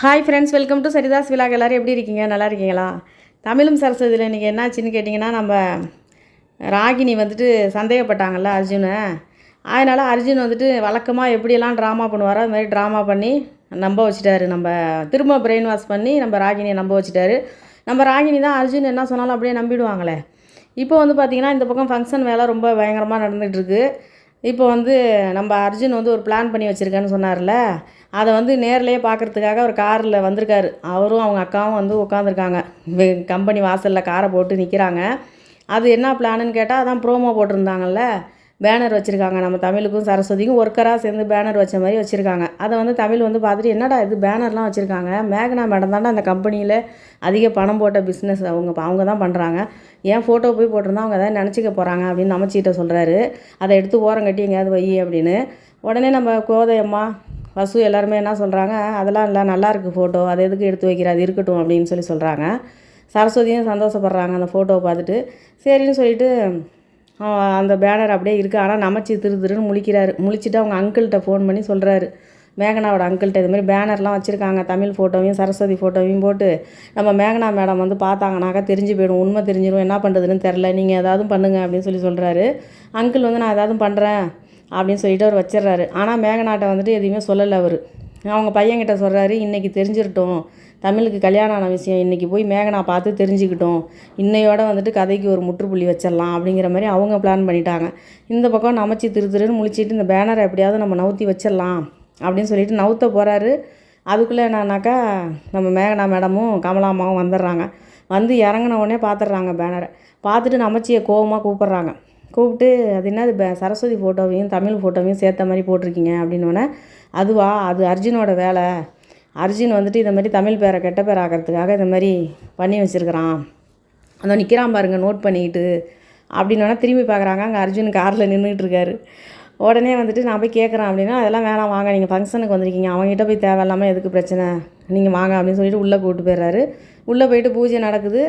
Hi friends welcome to Saritha's vlog எல்லோரும் எப்படி இருக்கீங்க? நல்லா இருக்கீங்களா? தமிழும் சரஸ்வதியில் இன்றைக்கி என்னாச்சுன்னு கேட்டிங்கன்னா நம்ம ராகினி வந்துட்டு சந்தேகப்பட்டாங்கள்ல அர்ஜுனை. அதனால் அர்ஜுன் வந்துட்டு வழக்கமாக எப்படியெல்லாம் ட்ராமா பண்ணுவாரோ அது மாதிரி ட்ராமா பண்ணி நம்ப வச்சுட்டாரு. நம்ம திரும்ப பிரெயின் வாஷ் பண்ணி நம்ம ராகினியை நம்ப வச்சுட்டாரு. நம்ம ராகினி தான் அர்ஜுன் என்ன சொன்னாலும் அப்படியே நம்பிடுவாங்களே. இப்போ வந்து பார்த்திங்கன்னா இந்த பக்கம் ஃபங்க்ஷன் வேலை ரொம்ப பயங்கரமாக நடந்துகிட்ருக்கு இப்போ வந்து நம்ம அர்ஜுன் வந்து ஒரு பிளான் பண்ணி வச்சுருக்கேன்னு சொன்னார்ல அதை வந்து நேர்லேயே பார்க்குறதுக்காக ஒரு காரில் வந்திருக்காரு. அவரும் அவங்க அக்காவும் வந்து உட்காந்துருக்காங்க கம்பெனி வாசலில் காரை போட்டு நிற்கிறாங்க அது என்ன பிளானுன்னு கேட்டால் அதான் ப்ரோமோ போட்டிருந்தாங்கல்ல பேனர் வச்சுருக்காங்க. நம்ம தமிழுக்கும் சரஸ்வதிக்கும் ஒர்க்கராக சேர்ந்து பேனர் வச்ச மாதிரி வச்சுருக்காங்க. அதை வந்து தமிழ் வந்து பார்த்துட்டு என்னடா இது பேனர்லாம் வச்சுருக்காங்க? மேகனா மேடம் தாண்டா அந்த கம்பெனியில் அதிக பணம் போட்ட பிஸ்னஸ் அவங்க அவங்க தான் பண்ணுறாங்க ஏன் ஃபோட்டோ போய் போட்டிருந்தா அவங்க எதாவது நினச்சிக்க போகிறாங்க அப்படின்னு நமச்சிக்கிட்ட சொல்கிறாரு அதை எடுத்து ஓரம் கட்டி எங்கேயாவது வை அப்படின்னு. உடனே நம்ம கோதையம்மா வசு எல்லாருமே என்ன சொல்கிறாங்க அதெல்லாம் இல்லை நல்லாயிருக்கு ஃபோட்டோ அதை எதுக்கு எடுத்து வைக்கிற? அது இருக்கட்டும் அப்படின்னு சொல்லி சொல்கிறாங்க சரஸ்வதியும் சந்தோஷப்படுறாங்க அந்த ஃபோட்டோவை பார்த்துட்டு. சரின்னு சொல்லிட்டு அந்த பேனர் அப்படியே இருக்குது ஆனால் நமச்சி திரு திருன்னு முழிக்கிறாரு. முழிச்சிட்டு அவங்க அங்கிள்கிட்ட ஃபோன் பண்ணி சொல்கிறாரு மேகனாவோட அங்கிள்கிட்ட இது மாதிரி பேனர்லாம் வச்சுருக்காங்க. தமிழ் ஃபோட்டோவையும் சரஸ்வதி ஃபோட்டோவையும் போட்டு நம்ம மேகனா மேடம் வந்து பார்த்தாங்கனாக்கா தெரிஞ்சு போயிடும். உண்மை தெரிஞ்சிடும் என்ன பண்ணுறதுன்னு தெரில நீங்கள் ஏதாவது பண்ணுங்க அப்படின்னு சொல்லி சொல்கிறாரு அங்கிள் வந்து நான் ஏதாவது பண்ணுறேன் அப்படின்னு சொல்லிட்டு அவர் வச்சிடுறாரு. ஆனால் மேகனாட்டை வந்துட்டு எதையுமே சொல்லலை அவர். அவங்க பையன்கிட்ட சொல்கிறாரு இன்றைக்கி தெரிஞ்சிருட்டோம். தமிழுக்கு கல்யாணம் ஆன விஷயம். இன்றைக்கி போய் மேகனா பார்த்து தெரிஞ்சுக்கிட்டோம். இன்னையோட வந்துட்டு கதைக்கு ஒரு முற்றுப்புள்ளி வச்சிடலாம் அப்படிங்கிற மாதிரி அவங்க பிளான் பண்ணிட்டாங்க. இந்த பக்கம் நமச்சி திரு திருன்னு முழிச்சிட்டு இந்த பேனரை எப்படியாவது நம்ம நவுத்தி வச்சிடலாம் அப்படின்னு சொல்லிட்டு நவுத்த போகிறாரு அதுக்குள்ளே என்னன்னாக்கா நம்ம மேகனா மேடமும் கமலாமாவும் வந்துடுறாங்க. வந்து இறங்கின உடனே பார்த்துட்றாங்க பேனரை பார்த்துட்டு நமச்சியை கோவமாக கூப்பிட்றாங்க. கூப்பிட்டு அது என்னது பே சரஸ்வதி ஃபோட்டோவையும் தமிழ் ஃபோட்டோவையும் சேர்த்த மாதிரி போட்டிருக்கீங்க அப்படின்னோடனே அதுவா? அது அர்ஜுனோட வேலை. அர்ஜுன் வந்துட்டு இந்த மாதிரி தமிழ் பேரை கெட்ட பேர் ஆகிறதுக்காக இந்த மாதிரி பண்ணி வச்சுருக்கிறான். அந்த நிற்கிறான் பாருங்க நோட் பண்ணிக்கிட்டு அப்படின்னா திரும்பி பார்க்குறாங்க. அங்கே அர்ஜுன் காரில் நின்றுட்டு இருக்காரு. உடனே வந்துட்டு நான் போய் கேட்குறேன் அப்படின்னா அதெல்லாம் வேணாம் வாங்க. நீங்கள் ஃபங்க்ஷனுக்கு வந்திருக்கீங்க. அவங்ககிட்ட போய் தேவையில்லாமல் எதுக்கு பிரச்சனை? நீங்கள் வாங்க அப்படின்னு சொல்லிட்டு உள்ளே கூப்பிட்டு போயிடுறாரு. உள்ளே போயிட்டு பூஜை நடக்குது.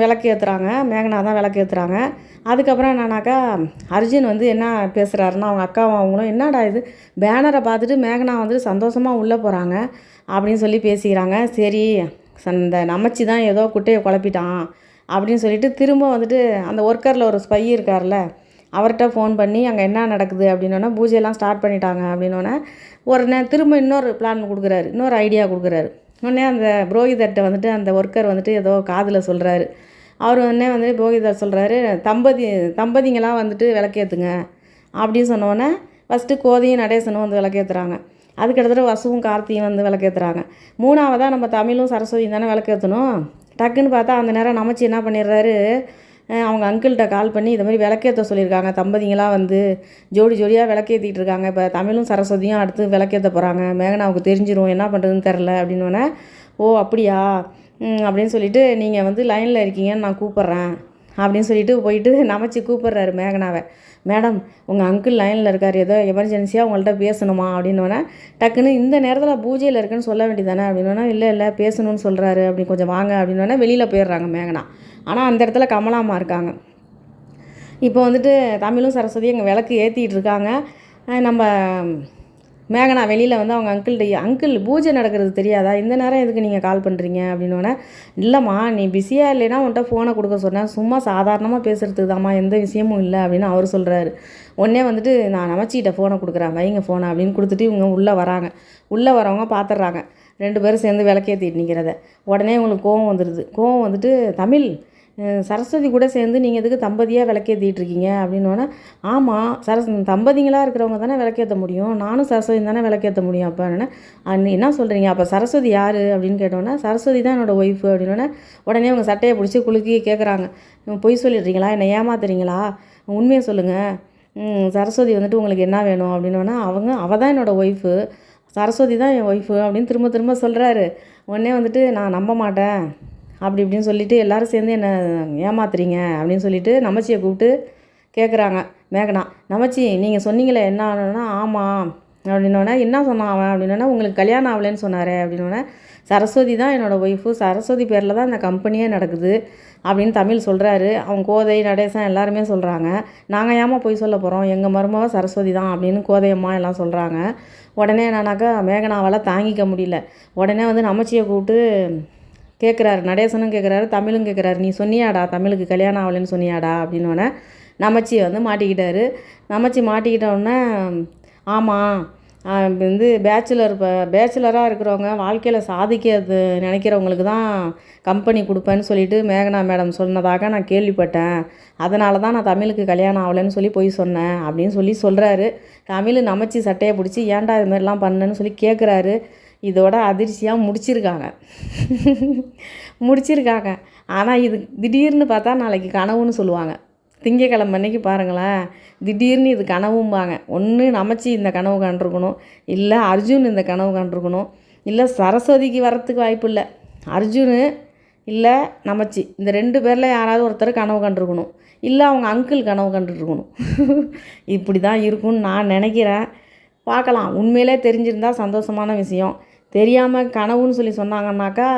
விளக்கு ஏற்றுறாங்க மேகனா தான் விளக்கு ஏற்றுறாங்க அதுக்கப்புறம் என்னன்னாக்கா அர்ஜுன் வந்து என்ன பேசுகிறாருன்னா அவங்க அக்காவும் அவங்களும் என்னடா இது? பேனரை பார்த்துட்டு மேகனா வந்துட்டு சந்தோஷமாக உள்ளே போகிறாங்க அப்படின்னு சொல்லி பேசிக்கிறாங்க. சரி அந்த நமச்சி தான் ஏதோ குட்டையை குழப்பிட்டான் அப்படின்னு சொல்லிட்டு திரும்ப வந்துட்டு அந்த ஒர்க்கரில் ஒரு ஸ்பை இருக்கார்ல அவர்கிட்ட ஃபோன் பண்ணி அங்கே என்ன நடக்குது? அப்படின்னோடனே பூஜையெல்லாம் ஸ்டார்ட் பண்ணிட்டாங்க அப்படின்னோடனே உடனே திரும்ப இன்னொரு பிளான் கொடுக்குறாரு. இன்னொரு ஐடியா கொடுக்குறாரு. உடனே அந்த புரோகிதர்கிட்ட வந்துட்டு அந்த ஒர்க்கர் வந்துட்டு ஏதோ காதில் சொல்கிறாரு அவர் உடனே வந்துட்டு புரோகிதர் சொல்கிறாரு தம்பதி தம்பதிங்களாம் வந்துட்டு விளக்கேற்றுங்க அப்படின்னு சொன்னோடனே ஃபஸ்ட்டு கோதையும் நடேசனும் வந்து விளக்கேற்றுறாங்க அதுக்கடுத்துட்டு வசுவும் கார்த்தியும் வந்து விளக்கேற்றுறாங்க மூணாவதாக நம்ம தமிழும் சரஸ்வதியும் தானே விளக்கேற்றணும் டக்குன்னு பார்த்தா அந்த நேரம் நமச்சி என்ன பண்ணிடுறாரு? அவங்க அங்கிள்கிட்ட கால் பண்ணி இதை மாதிரி விளக்கேற்ற சொல்லியிருக்காங்க. தம்பதிங்களாம் வந்து ஜோடி ஜோடியாக விளக்கேற்றிட்டு இருக்காங்க. இப்போ தமிழும் சரஸ்வதியும் அடுத்து விளக்கேற்ற போகிறாங்க மேகனாவுக்கு தெரிஞ்சிரும். என்ன பண்ணுறதுன்னு தெரில அப்படின்னோடனே ஓ அப்படியா? அப்படின்னு சொல்லிட்டு நீங்கள் வந்து லைனில் இருக்கீங்கன்னு நான் கூப்பிட்றேன். அப்படின்னு சொல்லிட்டு போயிட்டு நமச்சி கூப்பிட்றாரு மேகனாவை. மேடம் உங்கள் அங்கிள் லைனில் இருக்கார் ஏதோ எமர்ஜென்சியாக உங்கள்கிட்ட பேசணுமா? அப்படின்னோடனே டக்குன்னு இந்த நேரத்தில் பூஜையில் இருக்குன்னு சொல்ல வேண்டியதானே அப்படின்னோடனே இல்லை இல்லை பேசணும்னு சொல்கிறாரு அப்படி கொஞ்சம் வாங்க அப்படின்னோடனே வெளியில் போயிடுறாங்க மேகனா. ஆனால் அந்த இடத்துல கமலாமா இருக்காங்க. இப்போ வந்துட்டு தமிழும் சரஸ்வதியும் எங்கள் விளக்கு ஏற்றிட்டு இருக்காங்க. நம்ம மேகனா வெளியில் வந்து அவங்க அங்கிள்கிட்ட அங்கிள் பூஜை நடக்கிறது தெரியாதா? இந்த நேரம் எதுக்கு நீங்கள் கால் பண்ணுறீங்க அப்படின்னோடனே இல்லைம்மா நீ பிஸியாக இல்லைன்னா உன்ட்ட ஃபோனை கொடுக்க சொன்னேன். சும்மா சாதாரணமாக பேசுகிறதுக்கு தாம்மா எந்த விஷயமும் இல்லை அப்படின்னு அவர் சொல்கிறாரு உடனே வந்துட்டு நான் நமச்சிக்கிட்ட ஃபோனை கொடுக்குறேன். வைங்க ஃபோனை அப்படின்னு கொடுத்துட்டு இவங்க உள்ளே வராங்க. உள்ளே வரவங்க பார்த்துட்றாங்க ரெண்டு பேரும் சேர்ந்து விளக்கேற்றிட்டு நிற்கிறத உடனே இவங்களுக்கு கோவம் வந்துடுது கோவம் வந்துட்டு தமிழ் சரஸ்வதி கூட சேர்ந்து நீங்கள் எதுக்கு தம்பதியாக விளக்கேற்றிட்டு இருக்கீங்க அப்படின்னோடனே ஆமாம் சரஸ் தம்பதிங்களாக இருக்கிறவங்க தானே விளக்கேற்ற முடியும். நானும் சரஸ்வதி தானே விளக்கேற்ற முடியும். அப்போ என்ன என்ன சொல்கிறீங்க அப்போ சரஸ்வதி யார்? அப்படின்னு கேட்டோன்னே சரஸ்வதி தான் என்னோடய ஒய்ஃபு அப்படின்னோடனே உடனே அவங்க சட்டையை பிடிச்சி குலுக்கி கேட்குறாங்க பொய் சொல்லிடுறீங்களா என்னை ஏமாத்துறீங்களா? உண்மையை சொல்லுங்கள் சரஸ்வதி வந்துட்டு உங்களுக்கு என்ன வேணும்? அப்படின்னோடனே அவங்க அவள் தான் என்னோடய ஒய்ஃபு சரஸ்வதி தான் என் ஒய்ஃபு அப்படின்னு திரும்ப திரும்ப சொல்கிறாரு உடனே வந்துட்டு நான் நம்ப மாட்டேன். அப்படி இப்படின்னு சொல்லிவிட்டு எல்லோரும் சேர்ந்து என்னை ஏமாத்துறீங்க அப்படின்னு சொல்லிட்டு நமச்சியை கூப்பிட்டு கேட்குறாங்க மேகனா நமச்சி நீங்கள் சொன்னீங்களே என்ன ஆனோன்னா ஆமாம் அப்படின்னோடனே என்ன சொன்னான் அவன்? அப்படின்னோடனே உங்களுக்கு கல்யாணம் ஆகலைன்னு சொன்னாரே. அப்படின்னோடனே சரஸ்வதி தான் என்னோடய ஒய்ஃபு சரஸ்வதி பேரில் தான் இந்த கம்பெனியே நடக்குது. அப்படின்னு தமிழ் சொல்கிறாரு அவன் கோதை நடேசன் எல்லாருமே சொல்கிறாங்க நாங்கள் ஏமா போய் சொல்ல போகிறோம் எங்கள் மருமக சரஸ்வதி தான். அப்படின்னு கோதையம்மா எல்லாம் சொல்கிறாங்க உடனே என்னன்னாக்கா மேகனாவால் தாங்கிக்க முடியல. உடனே வந்து நமச்சியை கூப்பிட்டு கேட்குறாரு நடேசனும் கேட்குறாரு தமிழும் கேட்குறாரு நீ சொன்னியாடா தமிழுக்கு கல்யாணம் ஆகலைன்னு சொன்னியாடா அப்படின்னோடனே நமச்சி வந்து மாட்டிக்கிட்டாரு. நமச்சி மாட்டிக்கிட்ட உடனே ஆமாம் வந்து பேச்சுலர் இப்போ பேச்சுலராக இருக்கிறவங்க வாழ்க்கையில் சாதிக்கிறது நினைக்கிறவங்களுக்கு தான் கம்பெனி கொடுப்பேன்னு சொல்லிட்டு மேகனா மேடம் சொன்னதாக நான் கேள்விப்பட்டேன். அதனால தான் நான் தமிழுக்கு கல்யாணம் ஆகலைன்னு சொல்லி போய் சொன்னேன் அப்படின்னு சொல்லி சொல்கிறாரு தமிழ் நமச்சி சட்டையை பிடிச்சி ஏன்டா இது மாதிரிலாம் பண்ணேன்னு சொல்லி கேட்குறாரு இதோட அதிர்ச்சியாக முடிச்சிருக்காங்க. முடிச்சிருக்காங்க. ஆனால் இது திடீர்னு பார்த்தா நாளைக்கு கனவுன்னு சொல்லுவாங்க. திங்கக்கிழமை அன்னைக்கு பாருங்களேன். திடீர்னு இது கனவும்பாங்க. ஒன்று நமச்சி இந்த கனவு கண்டிருக்கணும். இல்லை அர்ஜுன் இந்த கனவு கண்டிருக்கணும். இல்லை சரஸ்வதிக்கு வரத்துக்கு வாய்ப்பு இல்லை. அர்ஜுனு இல்லை நமச்சி. இந்த ரெண்டு பேரில் யாராவது ஒருத்தர் கனவு கண்டிருக்கணும். இல்லை அவங்க அங்கிள் கனவு கண்டுருக்கணும். இப்படி தான் இருக்கும்னு நான் நினைக்கிறேன். பார்க்கலாம். உண்மையிலே தெரிஞ்சிருந்தால் சந்தோஷமான விஷயம். தெரியாமல் கனவுன்னு சொல்லி சொன்னாங்கன்னாக்கா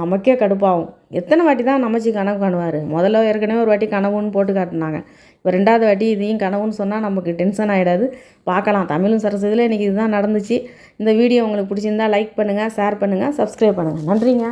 நமக்கே கடுப்பாகும். எத்தனை வாட்டி தான் நமச்சி கனவு காணுவார்? முதல்ல ஏற்கனவே ஒரு வாட்டி கனவுன்னு போட்டு காட்டினாங்க. இப்போ ரெண்டாவது வாட்டி இதையும் கனவுன்னு சொன்னால் நமக்கு டென்ஷன் ஆகிடாது பார்க்கலாம். தமிழும் சரஸ்வதியில் இன்றைக்கி இதுதான் நடந்துச்சு. இந்த வீடியோ உங்களுக்கு பிடிச்சிருந்தா லைக் பண்ணுங்கள் ஷேர் பண்ணுங்கள் சப்ஸ்கிரைப் பண்ணுங்கள் நன்றிங்க.